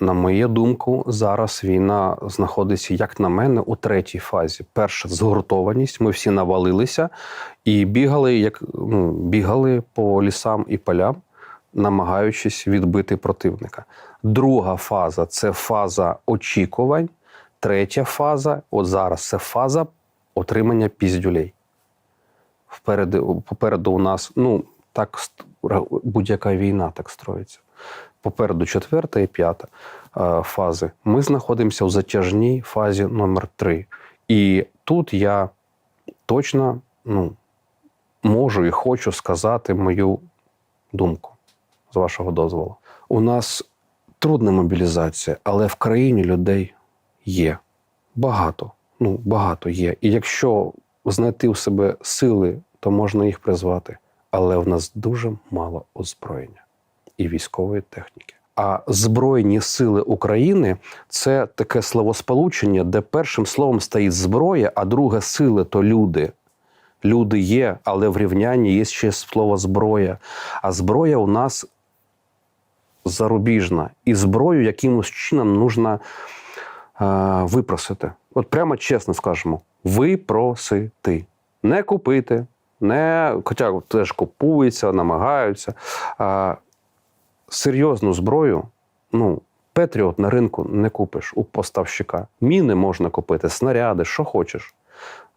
На мою думку, зараз війна знаходиться, як на мене, у третій фазі. Перша згуртованість. Ми всі навалилися і бігали, як ну, бігали по лісам і полям, намагаючись відбити противника. Друга фаза це фаза очікувань. Третя фаза, от зараз це фаза отримання піздюлей. Впереду, попереду у нас, ну, так будь-яка війна так строїться. Попереду четверта і п'ята е, фази. Ми знаходимося в затяжній фазі номер 3 І тут я точно ну, можу і хочу сказати мою думку з вашого дозволу. У нас трудна мобілізація, але в країні людей є. Багато. Ну, багато є. І якщо знайти в себе сили, то можна їх призвати. Але в нас дуже мало озброєння і військової техніки. А Збройні сили України це таке словосполучення, де першим словом стоїть зброя, а друге сили то люди. Люди є, але в рівнянні є ще слово зброя. А зброя у нас зарубіжна. І зброю якимось чином нужно е, випросити. От прямо чесно скажемо: випросити. Не купити, не, хоча теж купуються, намагаються. А, серйозну зброю, ну, Петріот на ринку не купиш у поставщика. Міни можна купити, снаряди, що хочеш.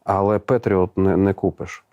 Але Петріот не, не купиш.